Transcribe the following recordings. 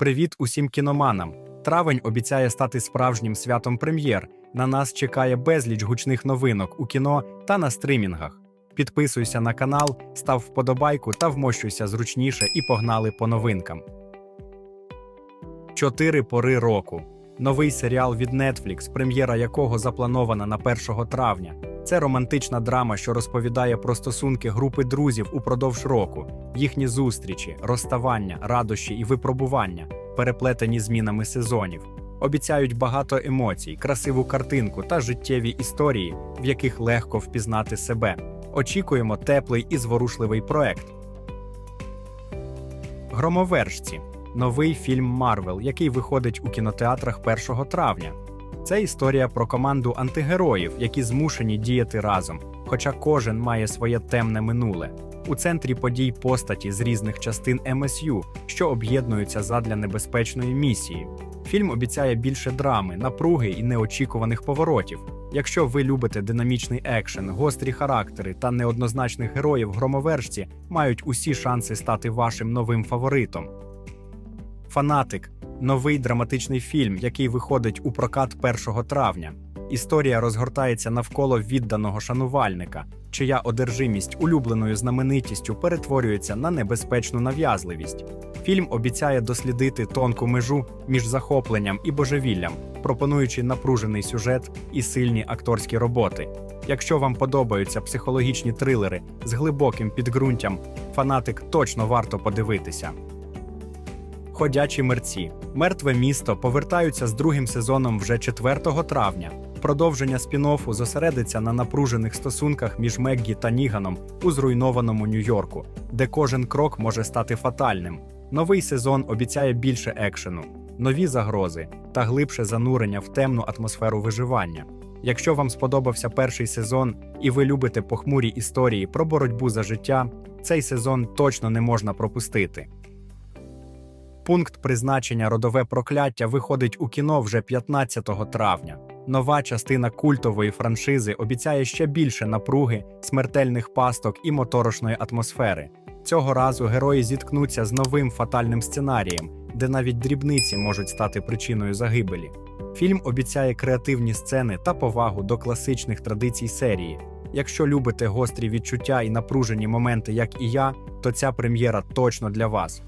Привіт усім кіноманам! Травень обіцяє стати справжнім святом прем'єр. На нас чекає безліч гучних новинок у кіно та на стримінгах. Підписуйся на канал, став вподобайку та вмощуйся зручніше і погнали по новинкам. Чотири пори року. Новий серіал від Netflix, прем'єра якого запланована на 1 травня. Це романтична драма, що розповідає про стосунки групи друзів упродовж року, їхні зустрічі, розставання, радощі і випробування, переплетені змінами сезонів. Обіцяють багато емоцій, красиву картинку та життєві історії, в яких легко впізнати себе. Очікуємо теплий і зворушливий проект. Громовержці новий фільм Марвел, який виходить у кінотеатрах 1 травня. Це історія про команду антигероїв, які змушені діяти разом, хоча кожен має своє темне минуле. У центрі подій постаті з різних частин МСЮ, що об'єднуються задля небезпечної місії. Фільм обіцяє більше драми, напруги і неочікуваних поворотів. Якщо ви любите динамічний екшен, гострі характери та неоднозначних героїв, громовержці мають усі шанси стати вашим новим фаворитом. Фанатик новий драматичний фільм, який виходить у прокат 1 травня. Історія розгортається навколо відданого шанувальника, чия одержимість улюбленою знаменитістю перетворюється на небезпечну нав'язливість. Фільм обіцяє дослідити тонку межу між захопленням і божевіллям, пропонуючи напружений сюжет і сильні акторські роботи. Якщо вам подобаються психологічні трилери з глибоким підґрунтям, фанатик точно варто подивитися. Ходячі мерці. Мертве місто повертаються з другим сезоном вже 4 травня. Продовження спін-оффу зосередиться на напружених стосунках між Меггі та Ніганом у зруйнованому Нью-Йорку, де кожен крок може стати фатальним. Новий сезон обіцяє більше екшену, нові загрози та глибше занурення в темну атмосферу виживання. Якщо вам сподобався перший сезон і ви любите похмурі історії про боротьбу за життя, цей сезон точно не можна пропустити. Пункт призначення родове прокляття виходить у кіно вже 15 травня. Нова частина культової франшизи обіцяє ще більше напруги, смертельних пасток і моторошної атмосфери. Цього разу герої зіткнуться з новим фатальним сценарієм, де навіть дрібниці можуть стати причиною загибелі. Фільм обіцяє креативні сцени та повагу до класичних традицій серії. Якщо любите гострі відчуття і напружені моменти, як і я, то ця прем'єра точно для вас.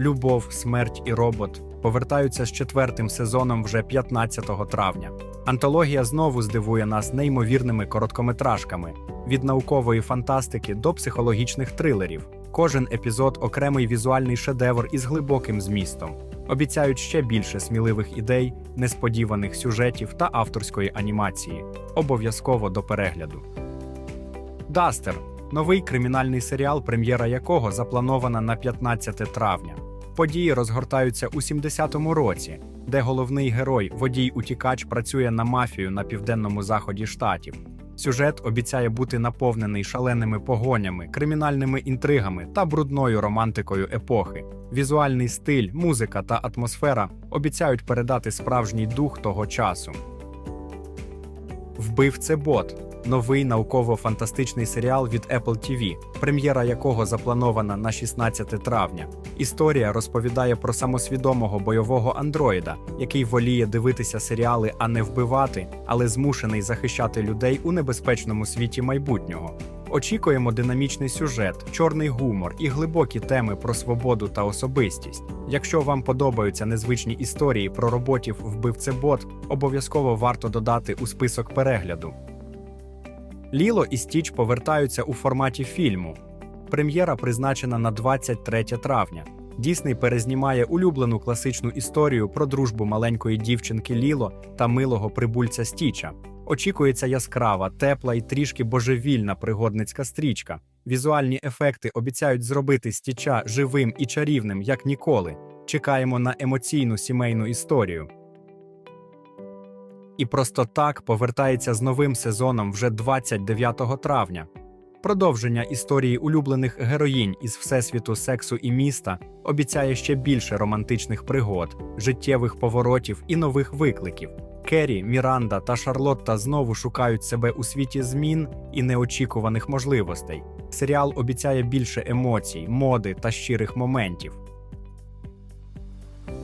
Любов, смерть і робот повертаються з четвертим сезоном вже 15 травня. Антологія знову здивує нас неймовірними короткометражками від наукової фантастики до психологічних трилерів. Кожен епізод окремий візуальний шедевр із глибоким змістом. Обіцяють ще більше сміливих ідей, несподіваних сюжетів та авторської анімації. Обов'язково до перегляду. Дастер новий кримінальний серіал, прем'єра якого запланована на 15 травня. Події розгортаються у 70-му році, де головний герой, водій утікач, працює на мафію на південному заході штатів. Сюжет обіцяє бути наповнений шаленими погонями, кримінальними інтригами та брудною романтикою епохи. Візуальний стиль, музика та атмосфера обіцяють передати справжній дух того часу. Вбивце бот новий науково-фантастичний серіал від Apple TV, прем'єра якого запланована на 16 травня. Історія розповідає про самосвідомого бойового андроїда, який воліє дивитися серіали, а не вбивати, але змушений захищати людей у небезпечному світі майбутнього. Очікуємо динамічний сюжет, чорний гумор і глибокі теми про свободу та особистість. Якщо вам подобаються незвичні історії про роботів вбивце бот, обов'язково варто додати у список перегляду. Ліло і Стіч повертаються у форматі фільму. Прем'єра призначена на 23 травня. Дісней перезнімає улюблену класичну історію про дружбу маленької дівчинки Ліло та милого прибульця Стіча. Очікується яскрава, тепла і трішки божевільна пригодницька стрічка. Візуальні ефекти обіцяють зробити стіча живим і чарівним, як ніколи. Чекаємо на емоційну сімейну історію. І просто так повертається з новим сезоном вже 29 травня. Продовження історії улюблених героїнь із всесвіту сексу і міста обіцяє ще більше романтичних пригод, життєвих поворотів і нових викликів. Керрі, Міранда та Шарлотта знову шукають себе у світі змін і неочікуваних можливостей. Серіал обіцяє більше емоцій, моди та щирих моментів.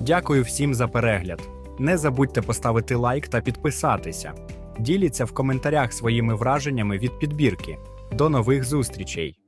Дякую всім за перегляд. Не забудьте поставити лайк та підписатися. Діліться в коментарях своїми враженнями від підбірки. До нових зустрічей!